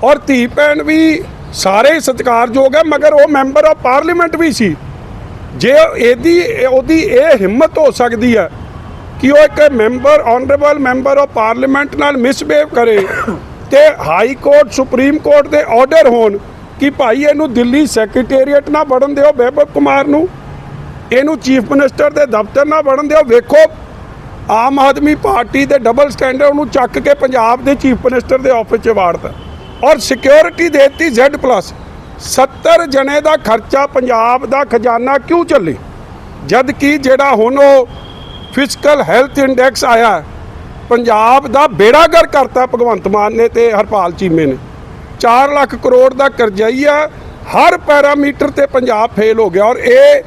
ਔਰ ਧੀ ਭੈਣ ਵੀ ਸਾਰੇ ਸਤਿਕਾਰਯੋਗ ਹੈ, ਮਗਰ ਉਹ ਮੈਂਬਰ ਆਫ ਪਾਰਲੀਮੈਂਟ ਵੀ ਸੀ। ਜੇ ਇਹਦੀ, ਉਹਦੀ ਇਹ ਹਿੰਮਤ ਹੋ ਸਕਦੀ ਹੈ ਕਿ ਉਹ ਇੱਕ member honourable member of parliament ਨਾਲ ਮਿਸਬਿਹੇਵ ਕਰੇ ਤੇ ਹਾਈ ਕੋਰਟ, ਸੁਪਰੀਮ ਕੋਰਟ ਦੇ ਆਰਡਰ ਹੋਣ ਕਿ ਭਾਈ ਇਹਨੂੰ ਦਿੱਲੀ ਸੈਕਟਰੀਏਟ ਨਾ ਵੜਨ ਦਿਓ ਵੈਭਵ ਕੁਮਾਰ ਨੂੰ, ਇਹਨੂੰ ਚੀਫ ਮਿਨਿਸਟਰ ਦੇ ਦਫ਼ਤਰ ਨਾ ਵੜਨ ਦਿਓ। ਵੇਖੋ, ਆਮ ਆਦਮੀ ਪਾਰਟੀ ਦੇ ਡਬਲ ਸਟੈਂਡਰਡ ਨੂੰ ਚੱਕ ਕੇ ਪੰਜਾਬ ਦੇ ਚੀਫ ਮਿਨਿਸਟਰ ਦੇ ਆਫਿਸ 'ਚ ਵਾੜਤਾ ਔਰ ਸਿਕਿਉਰਿਟੀ ਦੇਤੀ Z+ 70 ਜਣੇ ਦਾ ਖਰਚਾ ਪੰਜਾਬ ਦਾ ਖਜ਼ਾਨਾ ਕਿਉਂ ਚੱਲੇ? ਜਦ ਕਿ ਜਿਹੜਾ ਹੁਣ ਉਹ ਫਿਸਕਲ ਹੈਲਥ ਇੰਡੈਕਸ ਆਇਆ ਪੰਜਾਬ ਦਾ ਬੇੜਾਗਰ ਕਰਤਾ ਭਗਵੰਤ ਮਾਨ ਨੇ ਤੇ ਹਰਪਾਲ ਚੀਮੇ ਨੇ। 4 ਲੱਖ ਕਰੋੜ ਦਾ ਕਰਜਾਈਆ ਹਰ ਪੈਰਾਮੀਟਰ ਤੇ ਪੰਜਾਬ ਫੇਲ ਹੋ ਗਿਆ ਔਰ ਇਹ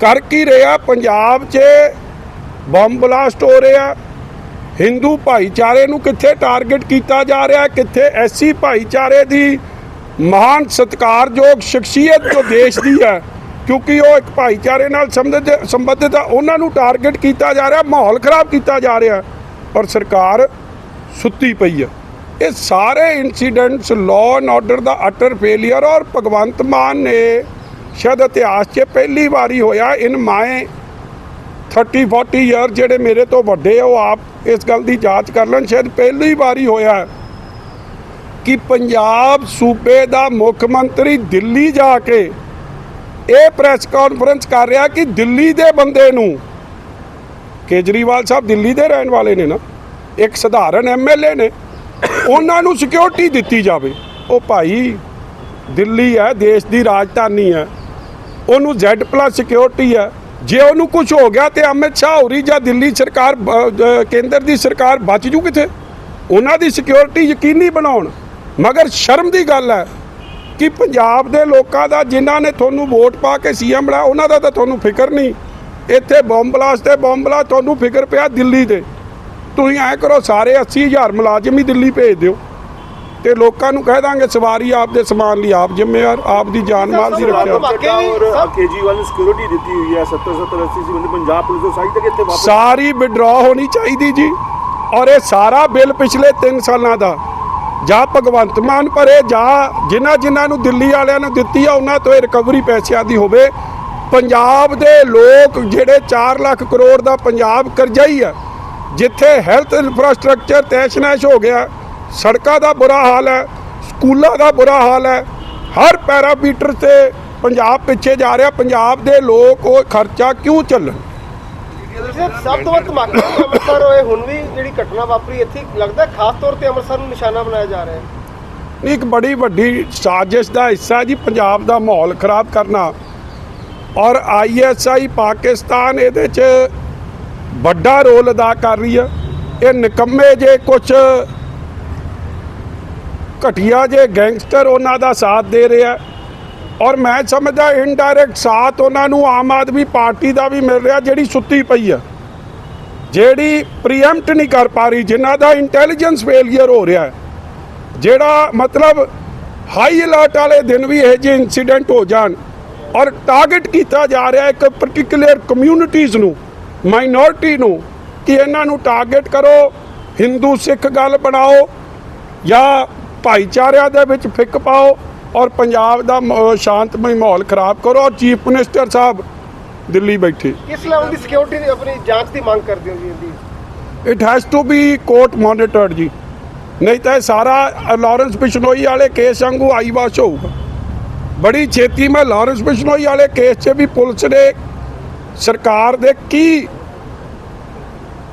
ਕਰ ਕੀ ਰਿਹਾ? ਪੰਜਾਬ 'ਚ ਬੰਬ ਬਲਾਸਟ ਹੋ ਰਿਹਾ। ਹਿੰਦੂ ਭਾਈਚਾਰੇ ਨੂੰ ਕਿੱਥੇ ਟਾਰਗੇਟ ਕੀਤਾ ਜਾ ਰਿਹਾ? ਕਿੱਥੇ ਐਸੀ ਭਾਈਚਾਰੇ ਦੀ ਮਹਾਨ ਸਤਿਕਾਰਯੋਗ ਸ਼ਖਸੀਅਤ ਜੋ ਦੇਸ਼ ਦੀ ਹੈ? ਕਿਉਂਕਿ ਉਹ ਇੱਕ ਭਾਈਚਾਰੇ ਨਾਲ ਸੰਬੰਧਿਤ ਸੰਬੰਧਿਤ ਆ, ਉਹਨਾਂ ਨੂੰ ਟਾਰਗੇਟ ਕੀਤਾ ਜਾ ਰਿਹਾ, ਮਾਹੌਲ ਖਰਾਬ ਕੀਤਾ ਜਾ ਰਿਹਾ। ਔਰ ਸਰਕਾਰ ਸੁੱਤੀ ਪਈ ਆ। ਇਹ ਸਾਰੇ ਇਨਸੀਡੈਂਟਸ ਲਾਅ ਐਂਡ ਆਰਡਰ ਦਾ ਅਟਰ ਫੇਲਿਅਰ ਔਰ ਭਗਵੰਤ ਮਾਨ ਨੇ ਸ਼ਾਇਦ ਇਤਿਹਾਸ 'ਚ ਪਹਿਲੀ ਵਾਰੀ ਹੋਇਆ ਇਨ ਮਾਏ 30 40 ਇਅਰ ਜਿਹੜੇ ਮੇਰੇ ਤੋਂ ਵੱਡੇ ਆ, ਉਹ ਆਪ ਇਸ ਗੱਲ ਦੀ ਜਾਂਚ ਕਰ ਲੈਣ। ਸ਼ਾਇਦ ਪਹਿਲੀ ਵਾਰੀ ਹੋਇਆ ਕਿ ਪੰਜਾਬ ਸੂਬੇ ਦਾ ਮੁੱਖ ਮੰਤਰੀ ਦਿੱਲੀ ਜਾ ਕੇ ਇਹ ਪ੍ਰੈਸ ਕਾਨਫਰੰਸ ਕਰ ਰਿਹਾ ਕਿ ਦਿੱਲੀ ਦੇ ਬੰਦੇ ਨੂੰ ਕੇਜਰੀਵਾਲ ਸਾਹਿਬ ਦਿੱਲੀ ਦੇ ਰਹਿਣ ਵਾਲੇ ਨੇ ਨਾ, ਇੱਕ ਸਧਾਰਨ ਐਮਐਲਏ ਨੇ, ਉਹਨਾਂ ਨੂੰ ਸਿਕਿਉਰਿਟੀ ਦਿੱਤੀ ਜਾਵੇ। ਉਹ ਭਾਈ ਦਿੱਲੀ ਹੈ, ਦੇਸ਼ ਦੀ ਰਾਜਧਾਨੀ ਹੈ। ਉਹਨੂੰ Z+ ਸਿਕਿਉਰਿਟੀ ਹੈ। ਜੇ ਉਹਨੂੰ ਕੁਝ ਹੋ ਗਿਆ ਤੇ ਅਮਿਤ ਸ਼ਾਹ ਹੋਰੀ ਜਾਂ ਦਿੱਲੀ ਸਰਕਾਰ ਕੇਂਦਰ ਦੀ ਸਰਕਾਰ ਬਚ ਜੂ ਕਿਥੇ? ਉਹਨਾਂ ਦੀ ਸਿਕਿਉਰਿਟੀ ਯਕੀਨੀ ਬਣਾਉਣ। ਮਗਰ ਸ਼ਰਮ ਦੀ ਗੱਲ ਹੈ ਕਿ ਪੰਜਾਬ ਦੇ ਲੋਕਾਂ ਦਾ, ਜਿਨ੍ਹਾਂ ਨੇ ਤੁਹਾਨੂੰ ਵੋਟ ਪਾ ਕੇ ਸੀਐਮ ਬਣਾਇਆ, ਉਹਨਾਂ ਦਾ ਤਾਂ ਤੁਹਾਨੂੰ ਫਿਕਰ ਨਹੀਂ। ਇੱਥੇ ਬੰਬ ਬਲਾਸਟ ਤੇ ਬੰਬ ਬਲਾਸਟ ਤੁਹਾਨੂੰ ਫਿਕਰ ਪਿਆ ਦਿੱਲੀ ਤੇ ਤੁਸੀਂ ਐਂ ਕਰੋ ਸਾਰੇ 80000 ਮੁਲਾਜ਼ਮ ਹੀ ਦਿੱਲੀ ਭੇਜ ਦਿਓ। ਤੇ ਲੋਕਾਂ ਨੂੰ ਕਹਿ ਦਾਂਗੇ ਸਵਾਰੀ ਆਪ ਦੇ ਸਮਾਨ ਲਈ ਆਪ ਜ਼ਿੰਮੇਵਾਰ ਆਪ ਦੀ ਜਾਨ ਮਾਲ ਦੀ ਰੱਖਿਆ। ਕੇਜੀਵਾਲ ਨੂੰ ਸਿਕਿਉਰਿਟੀ ਦਿੱਤੀ ਹੋਈ ਹੈ 70 70 80 ਸੀ ਬੰਦੇ ਪੰਜਾਬ ਪੁਲਿਸ ਤੋਂ ਸਾਈ ਤੱਕ ਇੱਥੇ ਵਾਪਸ ਸਾਰੀ ਵਿਡਰਾ ਹੋਣੀ ਚਾਹੀਦੀ ਜੀ। ਔਰ ਇਹ ਸਾਰਾ ਬਿੱਲ ਪਿਛਲੇ 3 ਸਾਲਾਂ ਦਾ। ਜਾਂ ਭਗਵੰਤ ਮਾਨ ਭਰੇ ਜਾਂ ਜਿਨ੍ਹਾਂ ਜਿਨ੍ਹਾਂ ਨੂੰ ਦਿੱਲੀ ਵਾਲਿਆਂ ਨੂੰ ਦਿੱਤੀ ਆ ਉਹਨਾਂ ਤੋਂ ਇਹ ਰਿਕਵਰੀ ਪੈਸਿਆਂ ਦੀ ਹੋਵੇ। ਪੰਜਾਬ ਦੇ ਲੋਕ ਜਿਹੜੇ 4 ਲੱਖ ਕਰੋੜ ਦਾ ਪੰਜਾਬ ਕਰਜ਼ਾਈ ਆ ਜਿੱਥੇ ਹੈਲਥ ਇਨਫਰਾਸਟ੍ਰਕਚਰ ਤੈਸ਼-ਨੈਸ਼ ਹੋ ਗਿਆ ਸੜਕਾਂ ਦਾ ਬੁਰਾ ਹਾਲ ਹੈ ਸਕੂਲਾਂ ਦਾ ਬੁਰਾ ਹਾਲ ਹੈ ਹਰ ਪੈਰਾਮੀਟਰ ਤੇ ਪੰਜਾਬ ਪਿੱਛੇ ਜਾ ਰਿਹਾ ਪੰਜਾਬ ਦੇ ਲੋਕ ਉਹ ਖਰਚਾ ਕਿਉਂ ਚੱਲਣ? ਸਭ ਤੋਂ ਵੱਧ ਧਮਾਕੇ ਅੰਮ੍ਰਿਤਸਰ ਹੋਏ ਹੁਣ ਵੀ ਜਿਹੜੀ ਘਟਨਾ ਵਾਪਰੀ ਇੱਥੇ ਲੱਗਦਾ ਖਾਸ ਤੌਰ ਤੇ ਅੰਮ੍ਰਿਤਸਰ ਨੂੰ ਨਿਸ਼ਾਨਾ ਬਣਾਇਆ ਜਾ ਰਿਹਾ ਹੈ। ਇੱਕ ਬੜੀ ਵੱਡੀ ਸਾਜ਼ਿਸ਼ ਦਾ ਹਿੱਸਾ ਜੀ ਪੰਜਾਬ ਦਾ ਮਾਹੌਲ ਖਰਾਬ ਕਰਨਾ। ਔਰ ਆਈਐਸਆਈ ਪਾਕਿਸਤਾਨ ਇਹਦੇ 'ਚ ਵੱਡਾ ਰੋਲ ਅਦਾ ਕਰ ਰਹੀ ਹੈ ਇਹ ਨਿਕੰਮੇ ਜੇ ਕੁਝ ਘਟੀਆ ਜੇ ਗੈਂਗਸਟਰ ਉਹਨਾਂ ਦਾ ਸਾਥ ਦੇ ਰਿਹਾ। ਔਰ ਮੈਂ ਸਮਝਦਾ ਇਨਡਾਇਰੈਕਟ ਸਾਥ ਉਹਨਾਂ ਨੂੰ ਆਮ ਆਦਮੀ ਪਾਰਟੀ ਦਾ ਵੀ ਮਿਲ ਰਿਹਾ ਜਿਹੜੀ ਸੁੱਤੀ ਪਈ ਆ। ਜਿਹੜੀ ਪ੍ਰੀਐਮਟ ਨਹੀਂ ਕਰ ਪਾ ਰਹੀ, ਜਿਨ੍ਹਾਂ ਦਾ ਇੰਟੈਲੀਜੈਂਸ ਫੇਲਿਅਰ ਹੋ ਰਿਹਾ। ਜਿਹੜਾ ਮਤਲਬ ਹਾਈ ਅਲਰਟ ਵਾਲੇ ਦਿਨ ਵੀ ਇਹ ਜਿਹੇ ਇਨਸੀਡੈਂਟ ਹੋ ਜਾਣ। ਔਰ ਟਾਰਗੇਟ ਕੀਤਾ ਜਾ ਰਿਹਾ ਇੱਕ ਪਾਰਟਿਕੂਲਰ ਕਮਿਊਨਿਟੀਜ਼ ਨੂੰ ਮਾਈਨੋਰਿਟੀ ਨੂੰ ਕਿ ਇਹਨਾਂ ਨੂੰ ਟਾਰਗੇਟ ਕਰੋ ਹਿੰਦੂ ਸਿੱਖ ਗੱਲ ਬਣਾਓ ਜਾਂ ਭਾਈਚਾਰਿਆਂ ਦੇ ਵਿੱਚ ਫਿੱਕ ਪਾਓ ਔਰ ਪੰਜਾਬ ਦਾ ਸ਼ਾਂਤਮਈ ਮਾਹੌਲ ਖਰਾਬ ਕਰੋ ਔਰ ਚੀਫ ਮਿਨਿਸਟਰ ਸਾਹਿਬ ਦਿੱਲੀ ਬੈਠੇ। ਕਿਸ ਲੈਵਲ ਦੀ ਸਿਕਿਉਰਿਟੀ ਦੀ ਆਪਣੀ ਜਾਂਚ ਦੀ ਮੰਗ ਕਰਦੇ ਹੋ ਜੀ ਇਹਦੀ it has to be court monitored ਜੀ। ਨਹੀਂ ਤਾਂ ਇਹ ਸਾਰਾ ਲਾਰੈਂਸ ਬਿਸ਼ਨੋਈ ਵਾਲੇ ਕੇਸ ਵਾਂਗੂ ਆਈ ਵਾਸ਼ ਹੋਊਗਾ। ਬੜੀ ਛੇਤੀ ਮੈਂ ਲਾਰੈਂਸ ਬਿਸ਼ਨੋਈ ਵਾਲੇ ਕੇਸ 'ਚ ਵੀ ਪੁਲਿਸ ਨੇ ਸਰਕਾਰ ਦੇ ਕੀ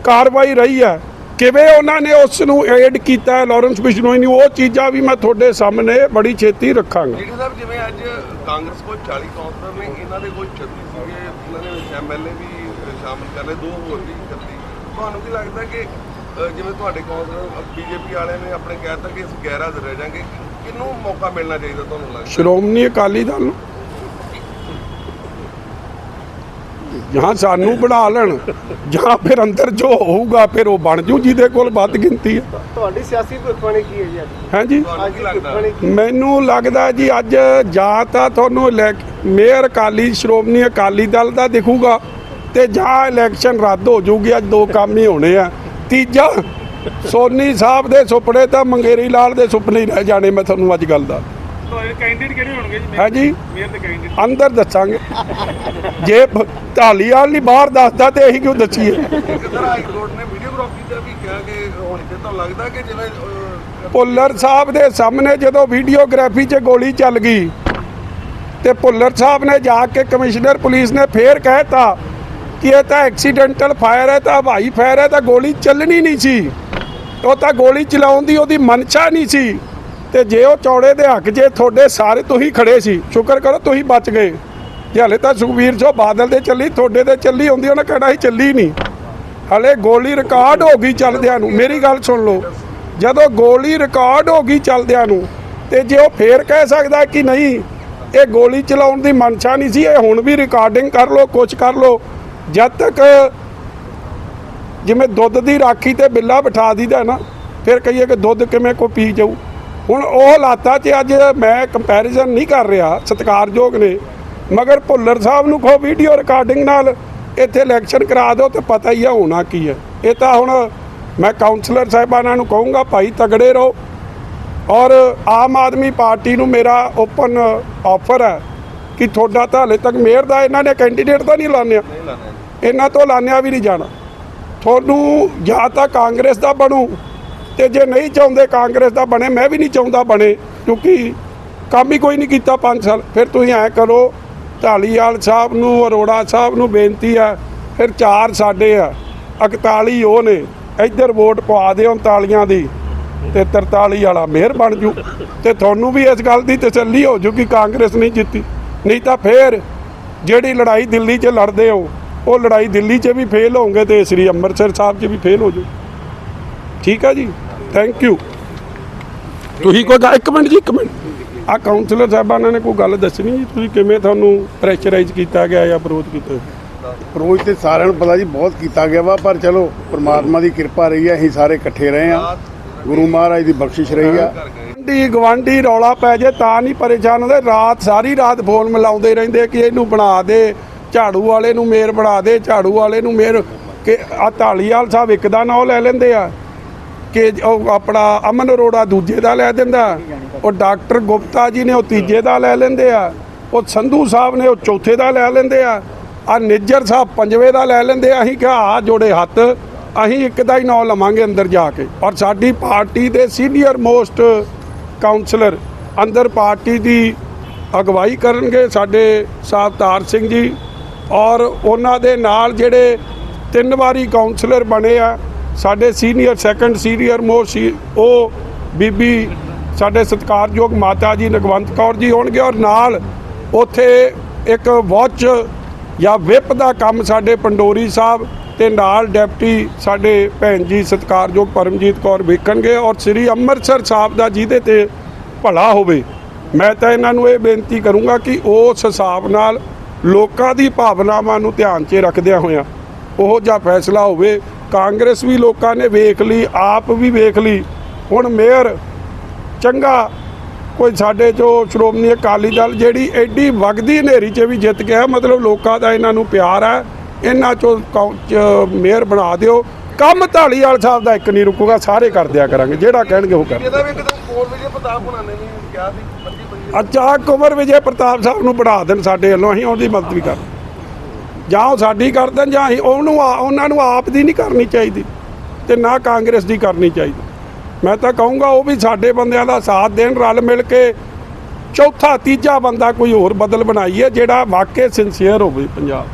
ਕਾਰਵਾਈ ਰਹੀ ਹੈ? ਕਿਵੇਂ ਉਹਨਾਂ ਨੇ ਉਸ ਨੂੰ ਐਡ ਕੀਤਾ ਲਾਰੈਂਸ ਬਿਸ਼ਨੋਈ ਨੂੰ? ਉਹ ਚੀਜ਼ਾਂ ਵੀ ਮੈਂ ਤੁਹਾਡੇ ਸਾਹਮਣੇ ਬੜੀ ਛੇਤੀ ਰੱਖਾਂਗਾ। ਲੀਡਰ ਸਾਹਿਬ, ਜਿਵੇਂ ਅੱਜ ਕਾਂਗਰਸ ਕੋਲ 40 ਕਾਉਂਸਲਰ ਨੇ, ਇਹਨਾਂ ਦੇ ਕੋਲ 36 ਸੀਗੇ, ਇਹਨਾਂ ਨੇ ਐਮਐਲਏ ਵੀ ਸ਼ਾਮਲ ਕਰ ਲਏ, ਦੋ ਹੋਰ ਵੀ ਕਰਦੀ ਤੁਹਾਨੂੰ ਕੀ ਲੱਗਦਾ ਕਿ ਜਿਵੇਂ ਤੁਹਾਡੇ ਕਾਉਂਸਲਰ ਬੀਜੇਪੀ ਵਾਲਿਆਂ ਨੇ ਆਪਣੇ ਕਹਿ ਕਿ ਅਸੀਂ ਗੈਰ ਹਾਜ਼ਰ ਰਹਿ ਜਾਾਂਗੇ ਕਿਹਨੂੰ ਮੌਕਾ ਮਿਲਣਾ ਚਾਹੀਦਾ ਤੁਹਾਨੂੰ ਲੱਗਦਾ? ਸ਼੍ਰੋਮਣੀ ਅਕਾਲੀ ਦਲ ਨੂੰ। ਜਾਂ ਸਾਨੂੰ ਬਣਾ ਲੈਣ ਜਾਂ ਫਿਰ ਅੰਦਰ ਜੋ ਹੋਊਗਾ ਫਿਰ ਉਹ ਬਣ ਜੂ ਜਿਹਦੇ ਕੋਲ ਵੱਧ ਗਿਣਤੀ ਹੈ। ਤੁਹਾਡੀ ਸਿਆਸੀ ਭੁੱਖਵਾਣੀ ਕੀ ਹੈ ਜੀ ਅੱਜ? ਹੈ ਜੀ? ਤੁਹਾਨੂੰ ਕੀ ਲੱਗਦਾ? ਮੈਨੂੰ ਲੱਗਦਾ ਜੀ ਅੱਜ ਜਾਂ ਤਾਂ ਤੁਹਾਨੂੰ ਮੇਅਰ ਅਕਾਲੀ ਸ਼੍ਰੋਮਣੀ ਅਕਾਲੀ ਦਲ ਦਾ ਦਿਖੂਗਾ ਤੇ ਜਾਂ ਇਲੈਕਸ਼ਨ ਰੱਦ ਹੋ ਜੂਗੀ ਅੱਜ ਦੋ ਕੰਮ ਹੀ ਹੋਣੇ ਆ। ਤੀਜਾ ਸੋਨੀ ਸਾਹਿਬ ਦੇ ਸੁਪਨੇ ਤਾਂ ਮੰਗੇਰੀ ਲਾਲ ਦੇ ਸੁਪਨੇ ਹੀ ਰਹਿ ਜਾਣੇ ਮੈਂ ਤੁਹਾਨੂੰ ਅੱਜ ਗੱਲ ਦਾ ਤੁਹਾਡੇ ਕੈਂਡੀਡੇਟ ਕਿਹੜੇ ਹੋਣਗੇ ਜੀ? ਹੈ ਜੀ? ਮੇਅਰ ਦੇ ਕੈਂਡੀਡੇਟ ਅੰਦਰ ਦੱਸਾਂਗੇ। ਜੇ ਢਾਲੀਵਾਲ ਨਹੀਂ ਬਾਹਰ ਦੱਸਦਾ ਤੇ ਅਸੀਂ ਕਿਉਂ ਦੱਸੀਏ? ਕਿਧਰ ਹਾਈ ਕੋਰਟ ਨੇ ਵੀਡੀਓਗ੍ਰਾਫੀ ਦਾ ਵੀ ਕਿਹਾ ਕਿ ਹੁਣ ਤੇ ਤੁਹਾਨੂੰ ਲੱਗਦਾ ਕਿ ਜਿਵੇਂ ਅ, ਭੁੱਲਰ ਸਾਹਿਬ ਦੇ ਸਾਹਮਣੇ ਜਦੋਂ ਵੀਡੀਓਗ੍ਰਾਫੀ 'ਚ ਗੋਲੀ ਚੱਲ ਗਈ ਤੇ ਭੁੱਲਰ ਸਾਹਿਬ ਨੇ ਜਾ ਕੇ ਕਮਿਸ਼ਨਰ ਪੁਲਿਸ ਨੇ ਫੇਰ ਕਹਿਤਾ ਕਿ ਇਹ ਤਾਂ ਐਕਸੀਡੈਂਟਲ ਫਾਇਰ ਹੈ ਤਾਂ ਹਵਾਈ ਫਾਇਰ ਹੈ ਤਾਂ ਗੋਲੀ ਚੱਲਣੀ ਨਹੀਂ ਸੀ। ਉਹ ਤਾਂ ਗੋਲੀ ਚਲਾਉਣ ਦੀ ਉਹਦੀ ਮਨਸ਼ਾ ਨਹੀਂ ਸੀ। ਤੇ ਜੇ ਉਹ ਚੌੜੇ ਦੇ ਹੱਕ ਜੇ ਤੁਹਾਡੇ ਸਾਰੇ ਤੁਸੀਂ ਖੜੇ ਸੀ, ਸ਼ੁਕਰ ਕਰੋ ਤੁਸੀਂ ਬਚ ਗਏ। ਜੇ ਹਲੇ ਤਾਂ ਸੁਖਬੀਰ ਸਿੰਘ ਬਾਦਲ ਦੇ ਚੱਲੀ, ਤੁਹਾਡੇ ਤੇ ਚੱਲੀ ਹੁੰਦੀ ਉਹਨਾਂ ਕਹਿਣਾ ਸੀ ਚੱਲੀ ਨਹੀਂ। ਹਲੇ ਗੋਲੀ ਰਿਕਾਰਡ ਹੋ ਗਈ ਚੱਲਦਿਆਂ ਨੂੰ। ਮੇਰੀ ਗੱਲ ਸੁਣ ਲਓ, ਜਦੋਂ ਗੋਲੀ ਰਿਕਾਰਡ ਹੋ ਗਈ ਚੱਲਦਿਆਂ ਨੂੰ, ਤੇ ਜੇ ਉਹ ਫੇਰ ਕਹਿ ਸਕਦਾ ਕਿ ਨਹੀਂ, ਇਹ ਗੋਲੀ ਚਲਾਉਣ ਦੀ ਮਨਸ਼ਾ ਨਹੀਂ ਸੀ, ਇਹ ਹੁਣ ਵੀ ਰਿਕਾਰਡਿੰਗ ਕਰ ਲਓ ਕੁਝ ਕਰ ਲਓ। ਜਦ ਤੱਕ ਜਿਵੇਂ ਦੁੱਧ ਦੀ ਰਾਖੀ ਤੇ ਬਿੱਲਾ ਬਿਠਾ ਦੀਦਾ ਨਾ ਫਿਰ ਕਹੀਏ ਕਿ ਦੁੱਧ ਕਿਵੇਂ ਕੋ ਪੀ ਜਾਊ। ਹੁਣ ਉਹ ਹਾਲਾਤਾਂ 'ਚ ਅੱਜ ਮੈਂ ਕੰਪੈਰੀਜ਼ਨ ਨਹੀਂ ਕਰ ਰਿਹਾ ਸਤਿਕਾਰਯੋਗ ਨੇ ਮਗਰ ਭੁੱਲਰ ਸਾਹਿਬ ਨੂੰ ਕਹੋ ਵੀਡੀਓ ਰਿਕਾਰਡਿੰਗ ਨਾਲ ਇੱਥੇ ਇਲੈਕਸ਼ਨ ਕਰਾ ਦਿਓ ਤੇ ਪਤਾ ਹੀ ਆ ਹੋਣਾ ਕੀ ਹੈ। ਇਹ ਤਾਂ ਹੁਣ ਮੈਂ ਕਾਉਂਸਲਰ ਸਾਹਿਬਾਨਾਂ ਨੂੰ ਕਹੂੰਗਾ ਭਾਈ ਤਗੜੇ ਰਹੋ। ਔਰ ਆਮ ਆਦਮੀ ਪਾਰਟੀ ਨੂੰ ਮੇਰਾ ਓਪਨ ਆਫਰ ਹੈ ਕਿ ਤੁਹਾਡਾ ਤਾਂ ਹਲੇ ਤੱਕ ਮੇਅਰ ਦਾ ਇਹਨਾਂ ਨੇ ਕੈਂਡੀਡੇਟ ਤਾਂ ਨਹੀਂ ਲਾਣਿਆ। ਇਹਨਾਂ ਤੋਂ ਲਾਣਿਆ ਵੀ ਨਹੀਂ ਜਾਣਾ। ਤੁਹਾਨੂੰ ਜਾਂ ਤਾਂ ਕਾਂਗਰਸ ਦਾ ਬਣੂ ਤੇ ਜੇ ਨਹੀਂ ਚਾਹੁੰਦੇ ਕਾਂਗਰਸ ਦਾ ਬਣੇ, ਮੈਂ ਵੀ ਨਹੀਂ ਚਾਹੁੰਦਾ ਬਣੇ, ਕਿਉਂਕਿ ਕੰਮ ਹੀ ਕੋਈ ਨਹੀਂ ਕੀਤਾ 5 ਸਾਲ। ਫਿਰ ਤੁਸੀਂ ਐ ਕਰੋ, ਢਾਲੀਵਾਲ ਸਾਹਿਬ ਨੂੰ, ਅਰੋੜਾ ਸਾਹਿਬ ਨੂੰ ਬੇਨਤੀ ਆ, ਫਿਰ ਚਾਰ ਸਾਡੇ ਆ 41 ਉਹ ਨੇ, ਇੱਧਰ ਵੋਟ ਪਵਾ ਦਿਓ 39 ਦੀ ਤੇ 43 ਵਾਲਾ ਮਿਹਰ ਬਣ ਜੂ। ਤੇ ਤੁਹਾਨੂੰ ਵੀ ਇਸ ਗੱਲ ਦੀ ਤਸੱਲੀ ਹੋ ਜੂ ਕਿ ਕਾਂਗਰਸ ਨਹੀਂ ਜਿੱਤੀ। ਨਹੀਂ ਤਾਂ ਫੇਰ ਜਿਹੜੀ ਲੜਾਈ ਦਿੱਲੀ 'ਚ ਲੜਦੇ ਹੋ ਉਹ ਲੜਾਈ ਦਿੱਲੀ 'ਚ ਵੀ ਫੇਲ ਹੋਣਗੇ ਤੇ ਸ੍ਰੀ ਅੰਮ੍ਰਿਤਸਰ ਸਾਹਿਬ 'ਚ ਵੀ ਫੇਲ ਹੋ ਜੂ ਠੀਕ ਆ ਜੀ? ਥੈਂਕ ਯੂ ਤੁਸੀਂ ਕੋਈ ਗੱਲ- ਇੱਕ ਮਿੰਟ ਜੀ ਇੱਕ ਮਿੰਟ। ਆ ਕਾਉਂਸਲਰ ਸਾਹਿਬਾਨਾਂ ਨੇ ਕੋਈ ਗੱਲ ਦੱਸਣੀ ਜੀ? ਤੁਸੀਂ ਕਿਵੇਂ ਤੁਹਾਨੂੰ ਪ੍ਰੈਸ਼ਰਾਈਜ਼ ਕੀਤਾ ਗਿਆ ਜਾਂ ਵਿਰੋਧ ਕੀਤਾ ਗਿਆ? ਤੇ ਸਾਰਿਆਂ ਨੂੰ ਪਤਾ ਜੀ ਬਹੁਤ ਕੀਤਾ ਗਿਆ ਵਾ ਪਰ ਚਲੋ ਪ੍ਰਮਾਤਮਾ ਦੀ ਕਿਰਪਾ ਰਹੀ ਹੈ ਅਸੀਂ ਸਾਰੇ ਇਕੱਠੇ ਰਹੇ ਆ ਗੁਰੂ ਮਹਾਰਾਜ ਦੀ ਬਖਸ਼ਿਸ਼ ਰਹੀ ਆ। ਗਵਾਂਢੀ ਗਵਾਂਢੀ ਰੌਲਾ ਪੈ ਜੇ ਤਾਂ ਨਹੀਂ ਪਰੇਸ਼ਾਨ ਹੁੰਦੇ। ਰਾਤ ਸਾਰੀ ਰਾਤ ਫੋਨ ਮਿਲਾਉਂਦੇ ਰਹਿੰਦੇ ਕਿ ਇਹਨੂੰ ਬਣਾ ਦੇ। ਝਾੜੂ ਵਾਲੇ ਨੂੰ ਮੇਰ ਬਣਾ ਦੇ, ਝਾੜੂ ਵਾਲੇ ਨੂੰ ਮੇਰ ਕਿ ਆ ਢਾਲੀਵਾਲ ਸਾਹਿਬ ਇੱਕ ਦਾ ਨਾਂ ਲੈ ਲੈਂਦੇ ਆ, ਕਿ ਉਹ ਆਪਣਾ ਅਮਨ ਅਰੋੜਾ ਦੂਜੇ ਦਾ ਲੈ ਦਿੰਦਾ, ਉਹ ਡਾਕਟਰ ਗੁਪਤਾ ਜੀ ਨੇ ਉਹ ਤੀਜੇ ਦਾ ਲੈ ਲੈਂਦੇ ਆ, ਉਹ ਸੰਧੂ ਸਾਹਿਬ ਨੇ ਉਹ ਚੌਥੇ ਦਾ ਲੈ ਲੈਂਦੇ ਆ ਆ ਨਿੱਜਰ ਸਾਹਿਬ ਪੰਜਵੇਂ ਦਾ ਲੈ ਲੈਂਦੇ ਆ, ਅਸੀਂ ਕਿਹਾ ਆ ਜੋੜੇ ਹੱਥ, ਅਸੀਂ ਇੱਕ ਦਾ ਹੀ ਨਾਂ ਲਵਾਂਗੇ ਅੰਦਰ ਜਾ ਕੇ। ਔਰ ਸਾਡੀ ਪਾਰਟੀ ਦੇ ਸੀਨੀਅਰ ਮੋਸਟ ਕਾਉਂਸਲਰ ਅੰਦਰ ਪਾਰਟੀ ਦੀ ਅਗਵਾਈ ਕਰਨਗੇ ਸਾਡੇ ਸਾਬਤਾਰ ਸਿੰਘ ਜੀ ਔਰ ਉਹਨਾਂ ਦੇ ਨਾਲ ਜਿਹੜੇ ਤਿੰਨ ਵਾਰੀ ਕਾਉਂਸਲਰ ਬਣੇ ਆ, ਸਾਡੇ ਸੀਨੀਅਰ ਸੈਕੰਡ ਸੀਨੀਅਰ ਮੋਸਟ ਉਹ ਬੀਬੀ ਸਾਡੇ ਸਤਿਕਾਰਯੋਗ ਮਾਤਾ ਜੀ ਨਗਵੰਤ ਕੌਰ ਜੀ ਹੋਣਗੇ ਔਰ ਨਾਲ ਉੱਥੇ ਇੱਕ ਵਾਚ ਜਾਂ ਵਿਪ ਦਾ ਕੰਮ ਸਾਡੇ ਪੰਡੋਰੀ ਸਾਹਿਬ ਤੇ ਨਾਲ ਡਿਪਟੀ ਸਾਡੇ ਭੈਣ ਜੀ ਸਤਿਕਾਰਯੋਗ ਪਰਮਜੀਤ ਕੌਰ ਵੇਖਣਗੇ ਔਰ ਸ੍ਰੀ ਅੰਮ੍ਰਿਤਸਰ ਸਾਹਿਬ ਦਾ ਜਿਹਦੇ ਤੇ ਭਲਾ ਹੋਵੇ। ਮੈਂ ਤਾਂ ਇਹਨਾਂ ਨੂੰ ਇਹ ਬੇਨਤੀ ਕਰੂੰਗਾ ਕਿ ਉਸ ਹਿਸਾਬ ਨਾਲ ਲੋਕਾਂ ਦੀ ਭਾਵਨਾਵਾਂ ਨੂੰ ਧਿਆਨ 'ਚ ਰੱਖਦਿਆਂ ਹੋਇਆਂ ਉਹ ਜਿਹਾ ਫੈਸਲਾ ਹੋਵੇ, ਕਾਂਗਰਸ ਵੀ ਲੋਕਾਂ ਨੇ ਵੇਖ ਲਈ, ਆਪ ਵੀ ਵੇਖ ਲਈ। ਹੁਣ ਮੇਅਰ ਚੰਗਾ, ਕੋਈ ਸਾਡੇ ਜੋ ਸ਼੍ਰੋਮਣੀ ਅਕਾਲੀ ਦਲ ਜਿਹੜੀ ਐਡੀ ਵਗਦੀ ਹਨੇਰੀ 'ਚ ਵੀ ਜਿੱਤ ਗਿਆ, ਮਤਲਬ ਲੋਕਾਂ ਦਾ ਇਹਨਾਂ ਨੂੰ ਪਿਆਰ ਹੈ ਇਹਨਾਂ ਚੋਂ ਕੌ- ਮੇਅਰ ਬਣਾ ਦਿਓ। ਕੰਮ ਢਾਲੀਵਾਲ ਸਾਹਿਬ ਦਾ ਇੱਕ ਨਹੀਂ ਰੁਕੂਗਾ, ਸਾਰੇ ਕਰ ਦਿਆ ਕਰਾਂਗੇ, ਜਿਹੜਾ ਕਹਿਣਗੇ ਉਹ ਕਰ ਇਹਦਾ ਵੀ ਇੱਕ ਦਿਨ ਕੋਲ ਵਿਜੇ ਪ੍ਰਤਾਪ ਹੁਣਾਂ ਨੇ ਵੀ ਕਿਹਾ ਸੀ ਮਰਜ਼ੀ ਪਈ ਕੁਮਰ ਵਿਜੇ ਪ੍ਰਤਾਪ ਸਾਹਿਬ ਨੂੰ ਬਣਾ ਦੇਣ ਸਾਡੇ ਵੱਲੋਂ, ਅਸੀਂ ਉਹਦੀ ਮਦਦ ਵੀ ਕਰ ਜਾਂ ਉਹ ਸਾਡੀ ਕਰ ਦੇਣ, ਜਾਂ ਅਸੀਂ ਉਹਨੂੰ ਉਹਨਾਂ ਨੂੰ ਆਪ ਦੀ ਨਹੀਂ ਕਰਨੀ ਚਾਹੀਦੀ ਤੇ ਨਾ ਕਾਂਗਰਸ ਦੀ ਕਰਨੀ ਚਾਹੀਦੀ। ਮੈਂ ਤਾਂ ਕਹੂੰਗਾ ਉਹ ਵੀ ਸਾਡੇ ਬੰਦਿਆਂ ਦਾ ਸਾਥ ਦੇਣ, ਰਲ ਮਿਲ ਕੇ ਚੌਥਾ ਤੀਜਾ ਬੰਦਾ ਕੋਈ ਹੋਰ ਬਦਲ ਬਣਾਈਏ, ਜਿਹੜਾ ਵਾਕਈ ਸਿੰਸੀਅਰ ਹੋਵੇ ਪੰਜਾਬ।